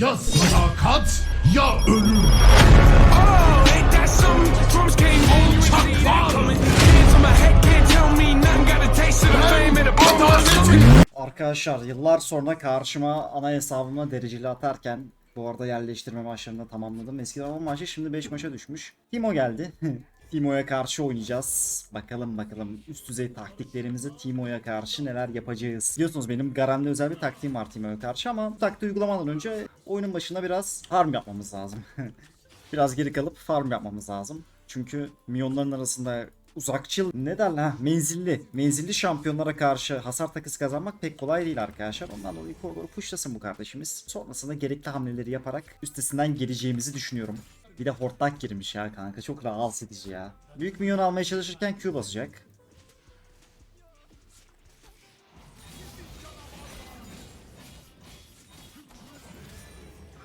Ya sadakat ya ölüm. Arkadaşlar yıllar sonra karşıma ana hesabıma dereceli atarken bu arada yerleştirme maçlarını tamamladım. Eskiden 10 maçı şimdi 5 maça düşmüş. Timo geldi. Timo'ya karşı oynayacağız. Bakalım bakalım üst düzey taktiklerimizi Timo'ya karşı neler yapacağız. Biliyorsunuz benim Garen'de özel bir taktiğim var Timo'ya karşı ama bu taktiği uygulamadan önce oyunun başında biraz farm yapmamız lazım. biraz geri kalıp farm yapmamız lazım. Çünkü milyonların arasında uzakçıl ne derler menzilli menzilli şampiyonlara karşı hasar takısı kazanmak pek kolay değil arkadaşlar. Ondan dolayı koridoru pushlasın bu kardeşimiz. Sonrasında gerekli hamleleri yaparak üstesinden geleceğimizi düşünüyorum. Bir de hortlak girmiş ya kanka çok rahatsız edici ya. Büyük minyon almaya çalışırken Q basacak.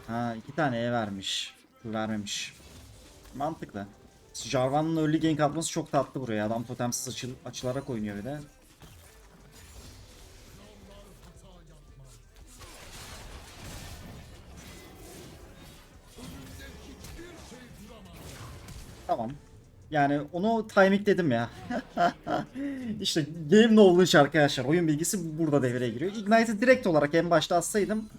Ha iki tane E vermiş. Q vermemiş. Mantıklı. Jarvan'ın early gank atması çok tatlı buraya. Adam totemsiz açıl açılarak oynuyor bir de. Tamam. Yani onu timingledim ya. işte game knowledge arkadaşlar. Oyun bilgisi burada devreye giriyor. Ignite'ı direkt olarak en başta atsaydım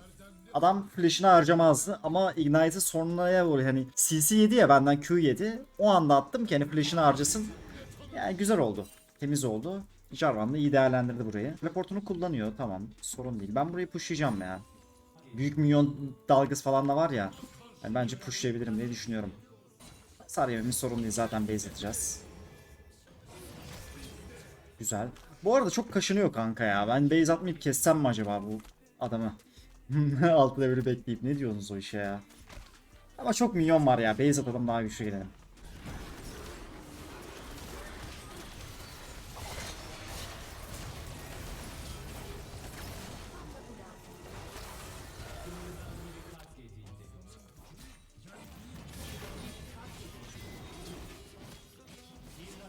Adam flash'ını harcamazdı ama Ignite'ı sonraya doğru hani CC yedi ya benden Q yedi. O anda attım ki hani flash'ını harcasın. Yani güzel oldu. Temiz oldu. Jarvan iyi değerlendirdi burayı. Teleportunu kullanıyor tamam sorun değil. Ben burayı pushlayacağım ya. Büyük minyon dalgası falan da var ya. Yani bence pushlayabilirim diye düşünüyorum. Sar yememiz sorun değil zaten base. Güzel. Bu arada çok kaşınıyor kanka ya. Ben base atmayıp kessem mi acaba bu adamı? 6 level'i bekleyip ne diyorsunuz o işe ya? Ama çok minyon var ya. Base atalım daha güçlü gidelim.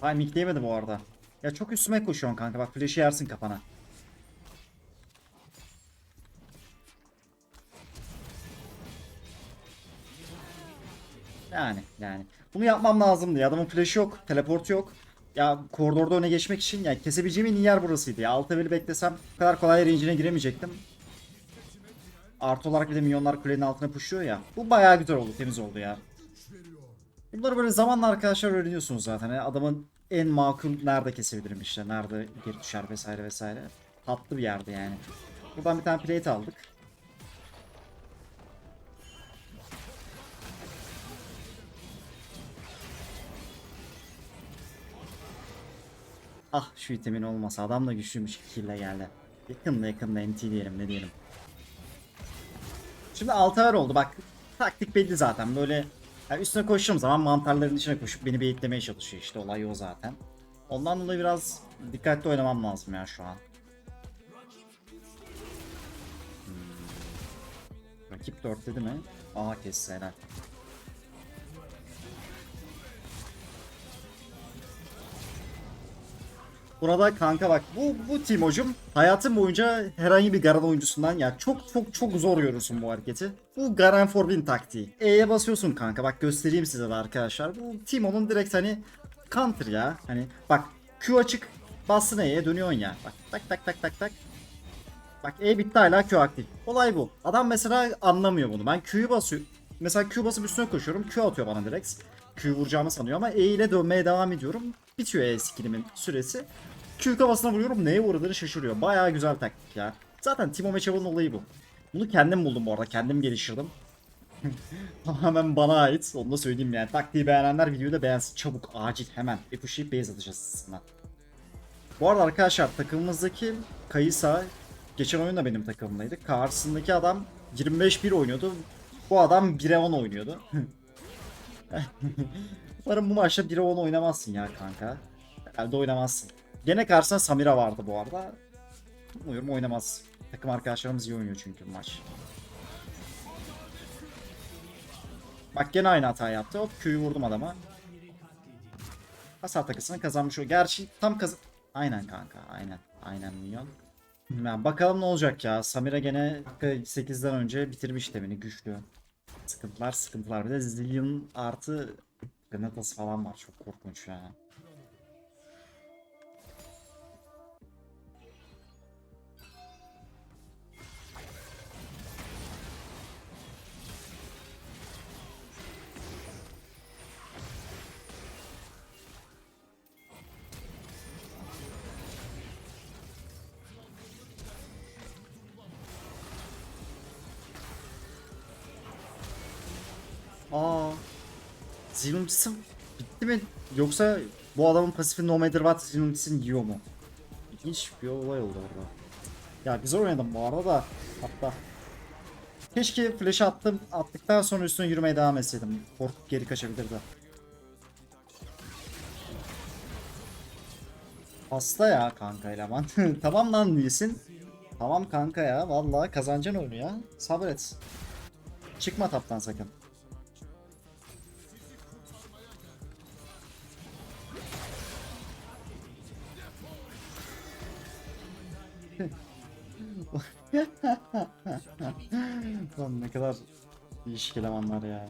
Ay mikleyemedi bu arada. Ya çok üstüme koşuyorsun kanka bak flash'ı yersin kafana. Yani yani. Bunu yapmam lazımdı ya. Adamın flash'ı yok. Teleportu yok. Ya koridorda öne geçmek için ya kesebileceğim en iyi yer burasıydı ya. Alt level'i beklesem bu kadar kolay range'ine giremeyecektim. Artı olarak bir de milyonlar kulenin altına pushuyor ya. Bu bayağı güzel oldu. Temiz oldu ya. Bunları böyle zamanla arkadaşlar öğreniyorsunuz zaten. Yani adamın en makul nerede kesebilirim işte. Nerede geri düşer vesaire vesaire. Tatlı bir yerde yani. Buradan bir tane plate aldık. Ah şu itemin olmasa adam da güçlüymüş kille geldi. Yakında yakında NT diyelim ne diyelim. Şimdi altaver oldu bak taktik belli zaten böyle yani üstüne koştuğum zaman mantarların içine koşup beni beyitlemeye çalışıyor işte olay o zaten. Ondan dolayı biraz dikkatli oynamam lazım ya şu an. Hmm. Rakip 4 dedi mi? Aha kesse helal. Burada kanka bak bu bu Timo'cum hayatım boyunca herhangi bir Garen oyuncusundan ya çok çok çok zor görürsün bu hareketi. Bu Garen for win taktiği. E'ye basıyorsun kanka bak göstereyim size de arkadaşlar. Bu Timo'nun direkt hani counter ya. Hani bak Q açık bastın E'ye dönüyorsun ya. Bak tak tak tak tak tak. Bak E bitti hala Q aktif. Olay bu. Adam mesela anlamıyor bunu. Ben Q'yu basıyorum. Mesela Q basıp üstüne koşuyorum. Q atıyor bana direkt. Q vuracağımı sanıyor ama E ile dönmeye devam ediyorum. Bitiyor E skillimin süresi. Q kafasına vuruyorum neye uğradığını şaşırıyor. Bayağı güzel taktik ya. Zaten Timo Meçhav'ın olayı bu. Bunu kendim buldum bu arada. Kendim geliştirdim. Tamamen bana ait. Onu da söyleyeyim yani. Taktiği beğenenler videoyu da beğensin. Çabuk, acil, hemen. Bir pushlayıp base atacağız aslında. Bu arada arkadaşlar takımımızdaki Kayısa geçen oyun da benim takımımdaydı. Karşısındaki adam 25-1 oynuyordu. Bu adam 1'e 10 oynuyordu. Umarım bu maçta 1'e 10 oynamazsın ya kanka. Herhalde oynamazsın. Gene karşısında Samira vardı bu arada. Umuyorum oynamaz. Takım arkadaşlarımız iyi oynuyor çünkü maç. Bak gene aynı hata yaptı. Hop Q'yu vurdum adama. Hasar takısını kazanmış o. Gerçi tam kaz... Aynen kanka aynen. Aynen milyon. Yani bakalım ne olacak ya. Samira gene dakika 8'den önce bitirmiş temini güçlü. Sıkıntılar sıkıntılar. Bir de Zillion artı Gnatas falan var. Çok korkunç ya. Zilumcisi bitti mi? Yoksa bu adamın pasifi No Matter What Zilumcisini yiyor mu? İlginç bir olay oldu orada. Ya güzel oynadım bu arada da hatta. Keşke flash attım attıktan sonra üstüne yürümeye devam etseydim. Korkup geri kaçabilirdi. Hasta ya kanka eleman. tamam lan Lee'sin. Tamam kanka ya vallahi kazanacaksın oyunu ya. Sabret. Çıkma taptan sakın. Lan ne kadar değişik elemanlar ya.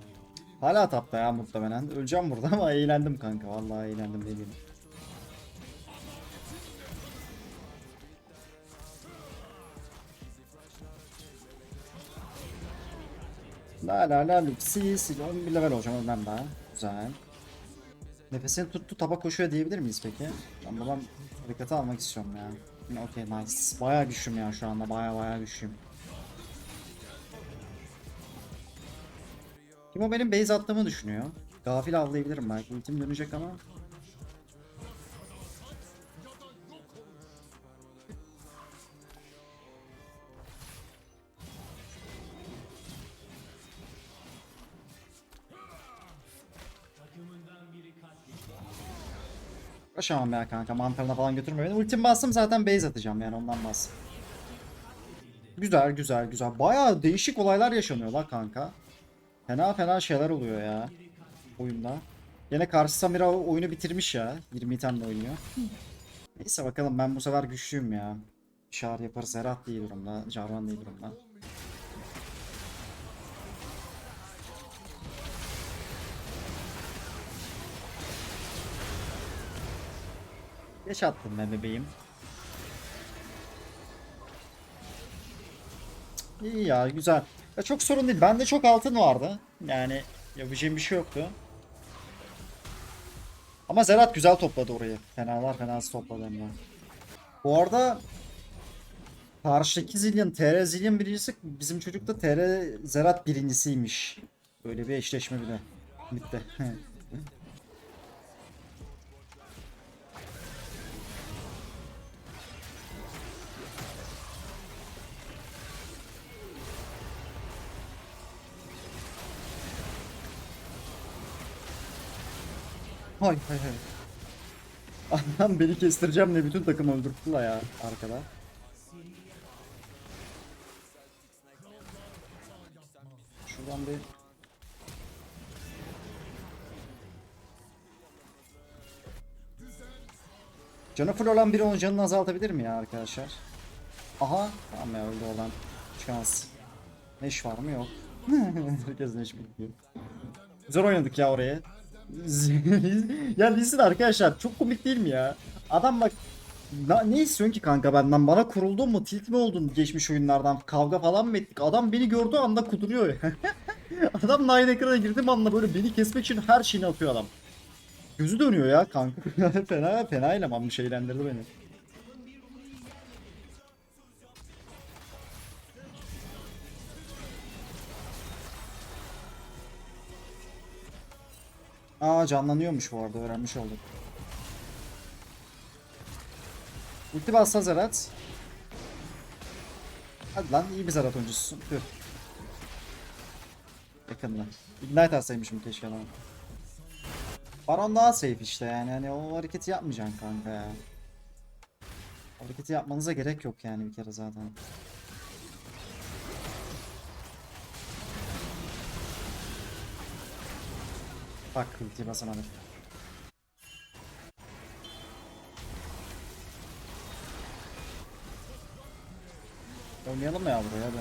Hala tapta ya muhtemelen. Öleceğim burada ama eğlendim kanka. Vallahi eğlendim dediğim. La la la Luxi sil 11 level olacağım ondan daha. Güzel. Nefesini tuttu taba koşuyor diyebilir miyiz peki? Ben buradan dikkate almak istiyorum ya. Yine okey nice. Bayağı güçlüyüm ya şu anda bayağı bayağı güçlüyüm. Kim o benim base attığımı düşünüyor. Gafil avlayabilirim belki. Ultim dönecek ama. Uğraşamam ya kanka mantarına falan götürme beni. Ultim bastım zaten base atacağım yani ondan bastım. Güzel güzel güzel. Bayağı değişik olaylar yaşanıyor la kanka. Fena fena şeyler oluyor ya. Oyunda. Yine karşı Samira oyunu bitirmiş ya. 20 tane oynuyor. Neyse bakalım ben bu sefer güçlüyüm ya. Şar yaparız. Da iyi durumda. Jarvan iyi durumda. Geç attım ben bebeğim. İyi ya güzel. Ya çok sorun değil. Bende çok altın vardı. Yani yapacağım bir şey yoktu. Ama Zerat güzel topladı orayı. Fenalar fenası topladı hem de. Bu arada karşıdaki Zillion, TR Zillion birincisi bizim çocuk da TR Zerat birincisiymiş. Böyle bir eşleşme bile. Bitti. Hay hay hay. Adam beni kestireceğim de bütün takım öldürttüler ya arkada. Şuradan bir Canı full olan biri onun canını azaltabilir mi ya arkadaşlar? Aha tamam ya öldü oradan çıkamaz. Neş var mı yok. Herkes neş bekliyor. Güzel oynadık ya oraya. ya Lisin arkadaşlar çok komik değil mi ya? Adam bak Na- ne istiyorsun ki kanka benden? Bana kuruldun mu? Tilt mi oldun geçmiş oyunlardan? Kavga falan mı ettik? Adam beni gördüğü anda kuduruyor adam Nine ekrana girdim anda böyle beni kesmek için her şeyini atıyor adam. Gözü dönüyor ya kanka. fena fena eleman bir şeylendirdi beni. Aa canlanıyormuş bu arada öğrenmiş olduk. Ulti bassa Zerat. Hadi lan iyi bir Zerat oyuncususun. Tüh. Yakında. Ignite atsaymışım keşke lan. Baron daha safe işte yani hani o hareketi yapmayacaksın kanka ya. Hareketi yapmanıza gerek yok yani bir kere zaten. Bak ultiyi basamadım. Oynamayalım mı ya buraya hadi.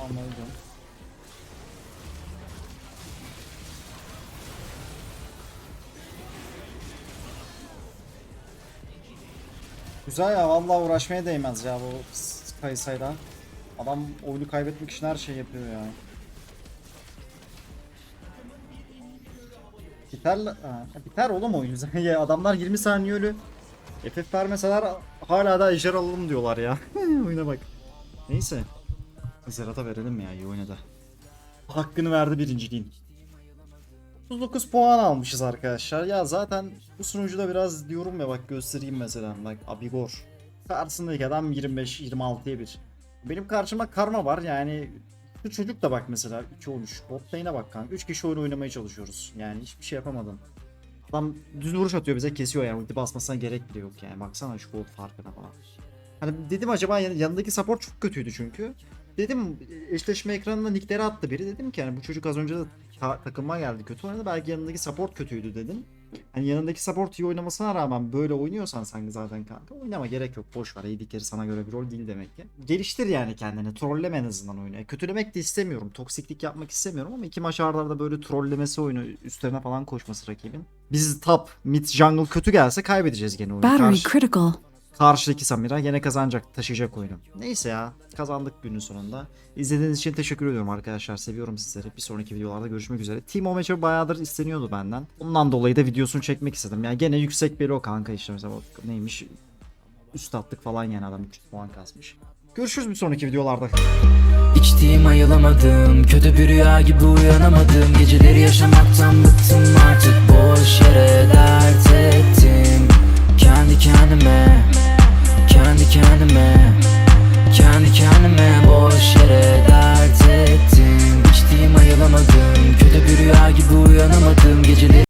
Anladım. Güzel ya vallahi uğraşmaya değmez ya bu Kayısayla. Adam oyunu kaybetmek için her şeyi yapıyor ya. Biter, ha, biter oğlum oyun. Adamlar 20 saniye ölü. FF vermeseler hala da ejder alalım diyorlar ya. Oyuna bak. Neyse. Zerat'a verelim ya iyi oynadı. Hakkını verdi birinciliğin. 39 puan almışız arkadaşlar. Ya zaten bu sunucuda biraz diyorum ya bak göstereyim mesela. Bak Abigor. Karşısındaki adam 25-26'ya 1. Benim karşıma karma var yani şu çocuk da bak mesela 2-13. Bot lane'e bak kanka. 3 kişi oyun oynamaya çalışıyoruz. Yani hiçbir şey yapamadım. Adam düz vuruş atıyor bize kesiyor yani ulti basmasına gerek bile yok yani. Baksana şu gold farkına falan. Hani dedim acaba yan- yanındaki support çok kötüydü çünkü. Dedim eşleşme ekranında nickleri attı biri. Dedim ki yani bu çocuk az önce de ta- takıma geldi kötü oynadı. Belki yanındaki support kötüydü dedim. Hani yanındaki support iyi oynamasına rağmen böyle oynuyorsan sen zaten kanka oynama gerek yok boş ver AD sana göre bir rol değil demek ki. Geliştir yani kendini trolleme en azından oyunu. E, Kötülemek de istemiyorum toksiklik yapmak istemiyorum ama iki maç arda arda böyle trollemesi oyunu üstlerine falan koşması rakibin. Biz top mid jungle kötü gelse kaybedeceğiz gene oyunu. Battery Karşı- critical. Karşıdaki Samira gene kazanacak, taşıyacak oyunu. Neyse ya, kazandık günün sonunda. İzlediğiniz için teşekkür ediyorum arkadaşlar. Seviyorum sizleri. Bir sonraki videolarda görüşmek üzere. Team Omeç'e bayağıdır isteniyordu benden. Ondan dolayı da videosunu çekmek istedim. Yani gene yüksek bir o kanka işte mesela neymiş üstatlık falan yani adam 300 puan kasmış. Görüşürüz bir sonraki videolarda. İçtiğim ayılamadım Kötü bir rüya gibi uyanamadım Geceleri yaşamaktan bıktım artık Boş yere dert ettim kendi kendime Kendi kendime Kendi kendime boş yere dert ettim. İçtiğim ayılamadım Kötü bir rüya gibi uyanamadım. Geceleri